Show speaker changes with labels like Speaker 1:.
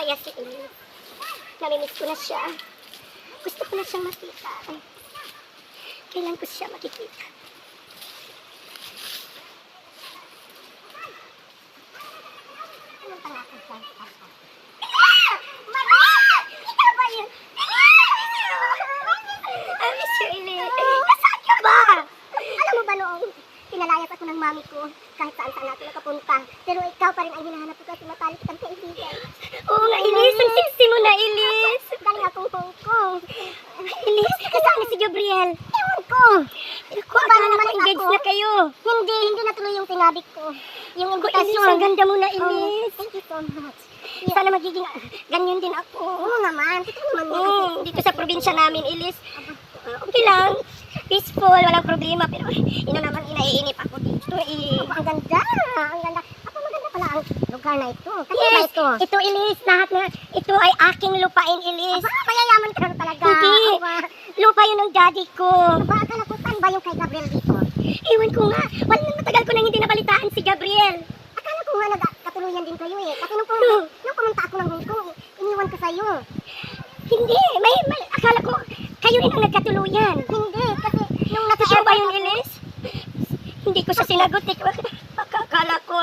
Speaker 1: kaya si Elise. Namimiss ko na siya. Gusto ko na siyang makita. Kailan ko siya makikita? Anong pangako sa Ah! Mama! Ikaw ba yun? I miss you, Elise. Nasaan ka ba? Alam mo ba noong pinalayas ako ng mami ko kahit saan saan natin nakapunta. Pero ikaw pa rin ang hinahanap ko kasi matalik kitang kaibigan. Oo nga, Elise. Ang sexy mo na, Elise. Galing akong Hong Kong. Elise, kasama si Gabriel. Ewan ko. Ako, akala ko engaged na kayo. Hindi, hindi natuloy yung sinabi ko. Yung invitation.
Speaker 2: ang ganda mo na,
Speaker 1: Oh,
Speaker 2: Elise.
Speaker 1: thank you so much.
Speaker 2: Sana magiging ganyan din ako.
Speaker 1: Oo naman. Totoo naman.
Speaker 2: Mm, dito sa probinsya namin, Elise. Uh, okay lang. Peaceful, walang problema. Pero ina naman, inaiinip ako dito eh.
Speaker 1: Ang ganda. Ang ganda. Ako maganda pala ang lugar na ito. Kanina ba
Speaker 2: Yes,
Speaker 1: ito?
Speaker 2: ito, Elise. Lahat na, ito ay aking lupain, Elise.
Speaker 1: Aba, mayayaman ka talaga.
Speaker 2: Hindi.
Speaker 1: Aba,
Speaker 2: Lupa yun ng daddy ko.
Speaker 1: aba, akala ko saan ba yung kay Gabriel dito?
Speaker 2: Ewan ko nga. Wala nang matagal ko nang hindi nabalitaan si Gabriel.
Speaker 1: Akala ko nga nagkatuluyan din kayo eh. Kasi nung, pum-
Speaker 2: No.
Speaker 1: nung pumunta ako ng Hong Kong, eh, iniwan ko sa'yo.
Speaker 2: Hindi. May, may, akala ko kayo rin ang nagkatuluyan.
Speaker 1: Hindi,
Speaker 2: ko sa sinagot. Eh. Akakala ko,